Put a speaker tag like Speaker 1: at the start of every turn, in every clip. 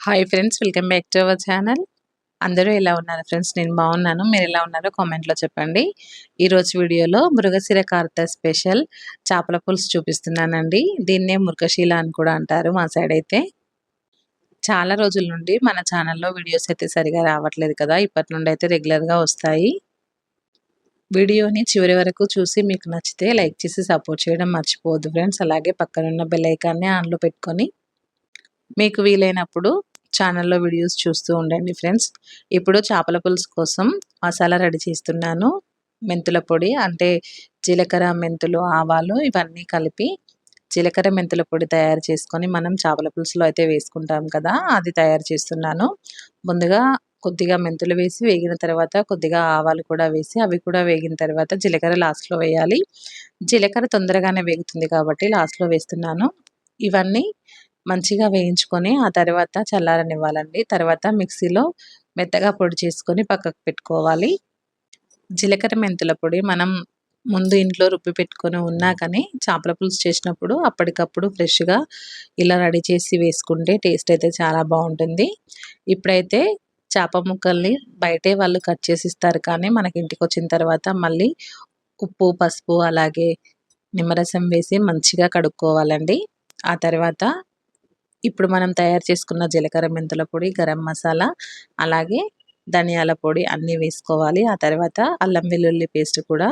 Speaker 1: Hi friends welcome back to our channel అందరూ ఎలా ఉన్నారు ఫ్రెండ్స్ నేను బాగున్నాను. మీరు ఎలా ఉన్నారో కామెంట్లో చెప్పండి. ఈరోజు వీడియోలో మృగశిర కార్త స్పెషల్ చేపల పులుసు చూపిస్తున్నానండి. దీన్నే మృగశీల అని కూడా అంటారు మా సైడ్ అయితే. చాలా రోజుల నుండి మన ఛానల్లో వీడియోస్ అయితే సరిగా రావట్లేదు కదా. ఇప్పటి నుండి అయితే రెగ్యులర్గా వస్తాయి. వీడియోని చివరి వరకు చూసి మీకు నచ్చితే లైక్ చేసి సపోర్ట్ చేయడం మర్చిపోవద్దు ఫ్రెండ్స్ అలాగే పక్కనున్న బెల్ ఐకాన్ని ఆన్లో పెట్టుకొని మీకు వీలైనప్పుడు ఛానల్లో వీడియోస్ చూస్తూ ఉండండి ఫ్రెండ్స్ ఇప్పుడు చేపల పులుసు కోసం మసాలా రెడీ చేస్తున్నాను. మెంతుల పొడి అంటే జీలకర్ర మెంతులు ఆవాలు ఇవన్నీ కలిపి జీలకర్ర మెంతుల పొడి తయారు చేసుకొని మనం చేపల పులుసులో అయితే వేసుకుంటాం కదా అది తయారు చేస్తున్నాను. ముందుగా కొద్దిగా మెంతులు వేసి వేగిన తర్వాత కొద్దిగా ఆవాలు కూడా వేసి అవి కూడా వేగిన తర్వాత జీలకర్ర లాస్ట్లో వేయాలి. జీలకర్ర తొందరగానే వేగుతుంది కాబట్టి లాస్ట్లో వేస్తున్నాను. ఇవన్నీ మంచిగా వేయించుకొని ఆ తర్వాత చల్లారనివ్వాలండి. తర్వాత మిక్సీలో మెత్తగా పొడి చేసుకొని పక్కకు పెట్టుకోవాలి. జీలకర్ర మెంతుల పొడి మనం ముందు ఇంట్లో రుబ్బి పెట్టుకొని ఉన్నా కానీ చేపల పులుసు చేసినప్పుడు అప్పటికప్పుడు ఫ్రెష్గా ఇలా రెడీ చేసి వేసుకుంటే టేస్ట్ అయితే చాలా బాగుంటుంది. ఇప్పుడైతే చేప ముక్కల్ని బయటే వాళ్ళు కట్ చేసి ఇస్తారు కానీ మనకి ఇంటికి వచ్చిన తర్వాత మళ్ళీ ఉప్పు పసుపు అలాగే నిమ్మరసం వేసి మంచిగా కడుక్కోవాలండి. ఆ తర్వాత ఇప్పుడు మనం తయారు చేసుకున్న జీలకర్ర మెంతుల పొడి గరం మసాలా అలాగే ధనియాల పొడి అన్నీ వేసుకోవాలి. ఆ తర్వాత అల్లం వెల్లుల్లి పేస్ట్ కూడా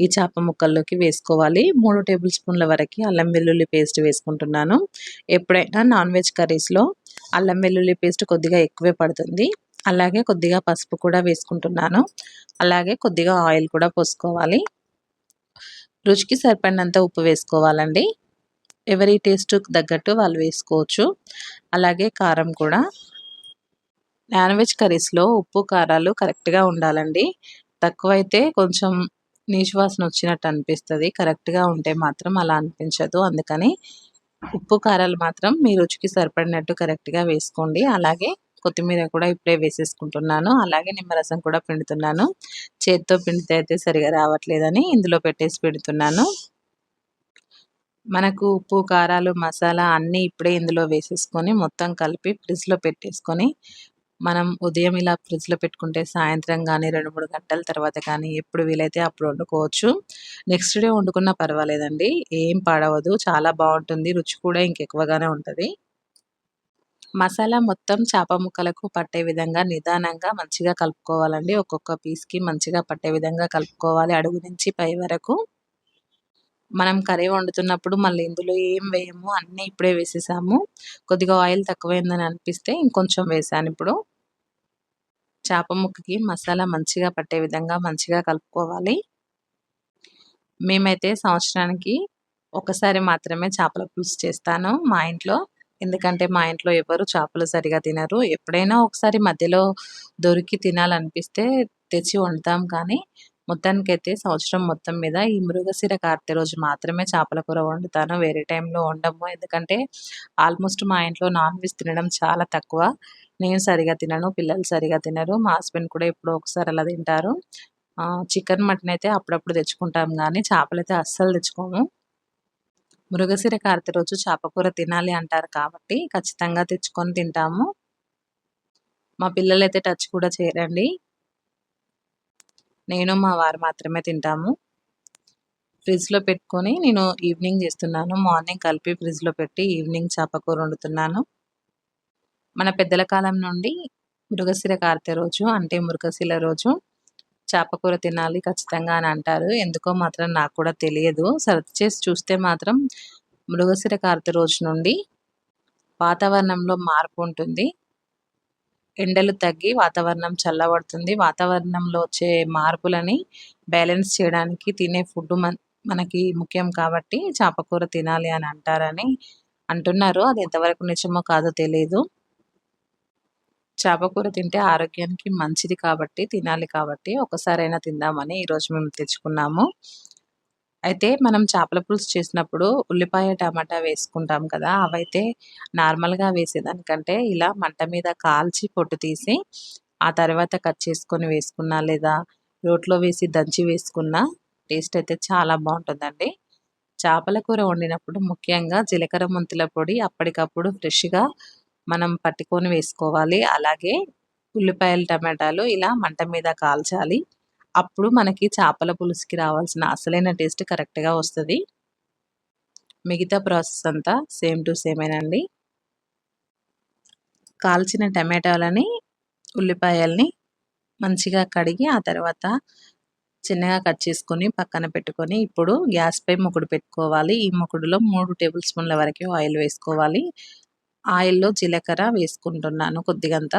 Speaker 1: ఈ చేప ముక్కల్లోకి వేసుకోవాలి. మూడు టేబుల్ స్పూన్ల వరకు అల్లం వెల్లుల్లి పేస్ట్ వేసుకుంటున్నాను. ఎప్పుడైనా నాన్ వెజ్ కర్రీస్లో అల్లం వెల్లుల్లి పేస్ట్ కొద్దిగా ఎక్కువే పడుతుంది. అలాగే కొద్దిగా పసుపు కూడా వేసుకుంటున్నాను. అలాగే కొద్దిగా ఆయిల్ కూడా పోసుకోవాలి. రుచికి సరిపడినంత ఉప్పు వేసుకోవాలండి. ఎవరి టేస్ట్ తగ్గట్టు వాళ్ళు వేసుకోవచ్చు. అలాగే కారం కూడా. నాన్ వెజ్ కర్రీస్లో ఉప్పు కారాలు కరెక్ట్గా ఉండాలండి. తక్కువైతే కొంచెం నీచువాసన వచ్చినట్టు అనిపిస్తుంది. కరెక్ట్గా ఉంటే మాత్రం అలా అనిపించదు. అందుకని ఉప్పు కారాలు మాత్రం మీ రుచికి సరిపడినట్టు కరెక్ట్గా వేసుకోండి. అలాగే కొత్తిమీర కూడా ఇప్పుడే వేసేసుకుంటున్నాను. అలాగే నిమ్మరసం కూడా పిండుతున్నాను. చేతితో పిండితే అయితే సరిగా రావట్లేదని ఇందులో పెట్టేసి పెడుతున్నాను. మనకు ఉప్పు కారాలు మసాలా అన్నీ ఇప్పుడే ఇందులో వేసేసుకొని మొత్తం కలిపి ఫ్రిడ్జ్లో పెట్టేసుకొని మనం ఉదయం ఇలా ఫ్రిడ్జ్లో పెట్టుకుంటే సాయంత్రం కానీ రెండు మూడు గంటల తర్వాత కానీ ఎప్పుడు వీలైతే అప్పుడు వండుకోవచ్చు. నెక్స్ట్ డే వండుకున్నా పర్వాలేదండి. ఏం పాడవదు. చాలా బాగుంటుంది. రుచి కూడా ఇంకెక్కువగానే ఉంటుంది. మసాలా మొత్తం చేప ముక్కలకు పట్టే విధంగా నిదానంగా మంచిగా కలుపుకోవాలండి. ఒక్కొక్క పీస్కి మంచిగా పట్టే విధంగా కలుపుకోవాలి. అడుగు నుంచి పై వరకు మనం కర్రీ వండుతున్నప్పుడు మళ్ళీ ఇందులో ఏం వేయము అన్నీ ఇప్పుడే వేసేసాము. కొద్దిగా ఆయిల్ తక్కువైందని అనిపిస్తే ఇంకొంచెం వేసాను ఇప్పుడు. చేప ముక్కకి మసాలా మంచిగా పట్టే విధంగా మంచిగా కలుపుకోవాలి. మేమైతే సంవత్సరానికి ఒకసారి మాత్రమే చేపల పులుసు చేస్తాను మా ఇంట్లో. ఎందుకంటే మా ఇంట్లో ఎవరు చేపలు సరిగా తినరు. ఎప్పుడైనా ఒకసారి మధ్యలో దొరికి తినాలనిపిస్తే తెచ్చి వండుతాం కానీ మొత్తానికైతే సంవత్సరం మొత్తం మీద ఈ మృగశిర కార్తె రోజు మాత్రమే చేపల కూర వండుతాను. వేరే టైంలో వండము. ఎందుకంటే ఆల్మోస్ట్ మా ఇంట్లో నాన్ వెజ్ తినడం చాలా తక్కువ. నేను సరిగా తినను పిల్లలు సరిగా తినరు. మా హస్బెండ్ కూడా ఎప్పుడో ఒకసారి అలా తింటారు. చికెన్ మటన్ అయితే అప్పుడప్పుడు తెచ్చుకుంటాం కానీ చేపలైతే అస్సలు తెచ్చుకోము. మృగశిర కార్తె రోజు చేపకూర తినాలి అంటారు కాబట్టి ఖచ్చితంగా తెచ్చుకొని తింటాము. మా పిల్లలు అయితే టచ్ కూడా చేయరండి. నేను మా వారు మాత్రమే తింటాము. ఫ్రిడ్జ్లో పెట్టుకొని నేను ఈవినింగ్ చేస్తున్నాను. మార్నింగ్ కలిపి ఫ్రిడ్జ్లో పెట్టి ఈవినింగ్ చేపకూర వండుతున్నాను. మన పెద్దల కాలం నుండి మృగశిర కార్తె రోజు అంటే మృగశిల రోజు చేపకూర తినాలి ఖచ్చితంగా అని అంటారు. ఎందుకో మాత్రం నాకు కూడా తెలియదు. సర్చ్ చేసి చూస్తే మాత్రం మృగశిర కార్తె రోజు నుండి వాతావరణంలో మార్పు ఉంటుంది. ఎండలు తగ్గి వాతావరణం చల్లబడుతుంది. వాతావరణంలో వచ్చే మార్పులని బ్యాలెన్స్ చేయడానికి తినే ఫుడ్ మనకి ముఖ్యం కాబట్టి చేపకూర తినాలి అని అంటారని అంటున్నారు. అది ఎంతవరకు నిజమో కాదో తెలియదు చేపకూర తింటే ఆరోగ్యానికి మంచిది కాబట్టి తినాలి కాబట్టి ఒకసారైనా తిందామని ఈరోజు మేము తెచ్చుకున్నాము. అయితే మనం చేపల పులుసు చేసినప్పుడు ఉల్లిపాయ టమాటా వేసుకుంటాం కదా అవైతే నార్మల్గా వేసేదానికంటే ఇలా మంట మీద కాల్చి పొట్టు తీసి ఆ తర్వాత కట్ చేసుకొని వేసుకున్నా లేదా రోట్లో వేసి దంచి వేసుకున్న టేస్ట్ అయితే చాలా బాగుంటుందండి. చేపల కూర వండినప్పుడు ముఖ్యంగా జీలకర్ర ముంతుల పొడి అప్పటికప్పుడు ఫ్రెష్గా మనం పట్టుకొని వేసుకోవాలి. అలాగే ఉల్లిపాయలు టమాటాలు ఇలా మంట మీద కాల్చాలి. అప్పుడు మనకి చేపల పులుసుకి రావాల్సిన అసలైన టేస్ట్ కరెక్ట్గా వస్తుంది. మిగతా ప్రాసెస్ అంతా సేమ్ టు సేమేనండి కాల్చిన టమాటాలని ఉల్లిపాయల్ని మంచిగా కడిగి ఆ తర్వాత చిన్నగా కట్ చేసుకొని పక్కన పెట్టుకొని ఇప్పుడు గ్యాస్పై ముకుడు పెట్టుకోవాలి. ఈ ముకుడులో మూడు టేబుల్ స్పూన్ల వరకు ఆయిల్ వేసుకోవాలి. ఆయిల్లో జీలకర్ర వేసుకుంటున్నాను కొద్దిగంత.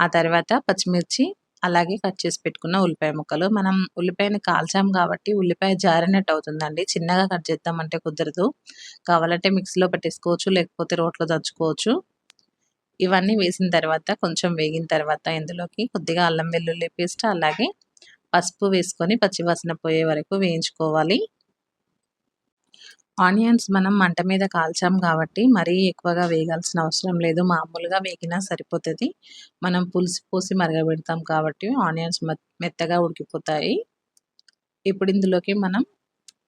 Speaker 1: ఆ తర్వాత పచ్చిమిర్చి అలాగే కట్ చేసి పెట్టుకున్న ఉల్లిపాయ ముక్కలు. మనం ఉల్లిపాయని కాల్చాం కాబట్టి ఉల్లిపాయ జారినట్టు అవుతుందండి. చిన్నగా కట్ చేద్దామంటే కుదరదు. కావాలంటే మిక్సీలో పట్టేసుకోవచ్చు లేకపోతే రోట్లో దంచుకోవచ్చు. ఇవన్నీ వేసిన తర్వాత కొంచెం వేగిన తర్వాత ఇందులోకి కొద్దిగా అల్లం వెల్లుల్లి పేస్ట్ అలాగే పసుపు వేసుకొని పచ్చివాసన పోయే వరకు వేయించుకోవాలి. ఆనియన్స్ మనం మంట మీద కాల్చాం కాబట్టి మరీ ఎక్కువగా వేగాల్సిన అవసరం లేదు. మామూలుగా వేగినా సరిపోతుంది. మనం పులుసు పోసి మరగబెడతాం కాబట్టి ఆనియన్స్ మెత్తగా ఉడికిపోతాయి. ఇప్పుడు ఇందులోకి మనం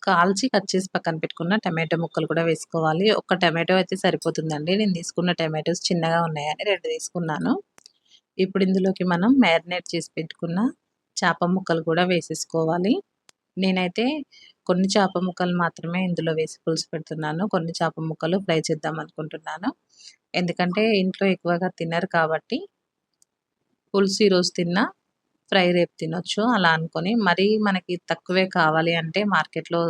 Speaker 1: కాల్చి కట్ చేసి పక్కన పెట్టుకున్న టమాటో ముక్కలు కూడా వేసుకోవాలి. ఒక టమాటో అయితే సరిపోతుందండి. నేను తీసుకున్న టమాటోస్ చిన్నగా ఉన్నాయని రెండు తీసుకున్నాను. ఇప్పుడు ఇందులోకి మనం మ్యారినేట్ చేసి పెట్టుకున్న చేప ముక్కలు కూడా వేసేసుకోవాలి. నేనైతే కొన్ని చేప ముక్కలు మాత్రమే ఇందులో వేసి పులుసు పెడుతున్నాను. కొన్ని చేప ముక్కలు ఫ్రై చేద్దాం అనుకుంటున్నాను. ఎందుకంటే ఇంట్లో ఎక్కువగా తినరు కాబట్టి పులుసు ఈరోజు తిన్నా ఫ్రై రేపు తినొచ్చు అలా అనుకొని మరీ మనకి తక్కువే కావాలి అంటే మార్కెట్లో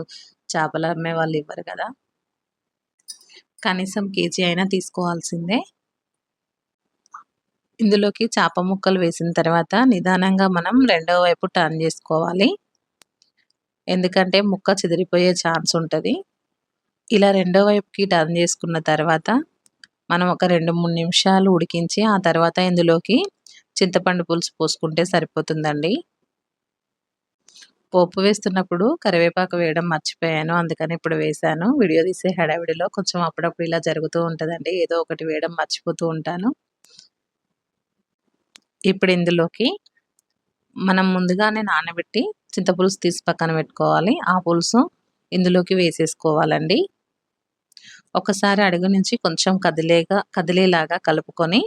Speaker 1: చేపలు అమ్మే వాళ్ళు ఇవ్వరు కదా. కనీసం కేజీ అయినా తీసుకోవాల్సిందే. ఇందులోకి చేప ముక్కలు వేసిన తర్వాత నిదానంగా మనం రెండో వైపు టర్న్ చేసుకోవాలి. ఎందుకంటే ముక్క చెదిరిపోయే ఛాన్స్ ఉంటుంది. ఇలా రెండో వైపుకి టర్న్ చేసుకున్న తర్వాత మనం ఒక రెండు మూడు నిమిషాలు ఉడికించి ఆ తర్వాత ఇందులోకి చింతపండు పులుసు పోసుకుంటే సరిపోతుందండి. పోపు వేస్తున్నప్పుడు కరివేపాకు వేయడం మర్చిపోయాను అందుకని ఇప్పుడు వేశాను. వీడియో తీసే హడావిడిలో కొంచెం అప్పుడప్పుడు ఇలా జరుగుతూ ఉంటుందండి. ఏదో ఒకటి వేయడం మర్చిపోతూ ఉంటాను. ఇప్పుడు ఇందులోకి మనం ముందుగానే నానబెట్టి చింతపులుసు తీసి పక్కన పెట్టుకోవాలి. ఆ పులుసు ఇందులోకి వేసేసుకోవాలండి. ఒకసారి అడుగు నుంచి కొంచెం కదిలేగా కదిలేలాగా కలుపుకొని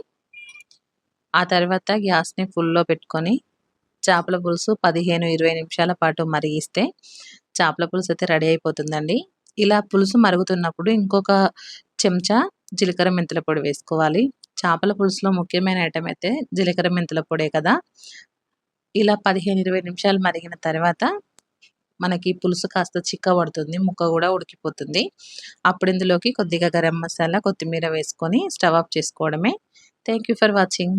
Speaker 1: ఆ తర్వాత గ్యాస్ని ఫుల్లో పెట్టుకొని చేపల పులుసు పదిహేను ఇరవై నిమిషాల పాటు మరిగిస్తే చేపల పులుసు అయితే రెడీ అయిపోతుందండి. ఇలా పులుసు మరుగుతున్నప్పుడు ఇంకొక చెంచా జీలకర్ర మెంతుల పొడి వేసుకోవాలి. చేపల పులుసులో ముఖ్యమైన ఐటమ్ అయితే జీలకర్ర మెంతుల పొడే కదా. ఇలా పదిహేను ఇరవై నిమిషాలు మరిగిన తర్వాత మనకి పులుసు కాస్త చిక్క పడుతుంది ముక్క కూడా ఉడికిపోతుంది. అప్పుడు ఇందులోకి కొద్దిగా గరం మసాలా కొత్తిమీర వేసుకొని స్టవ్ ఆఫ్ చేసుకోవడమే. Thank for watching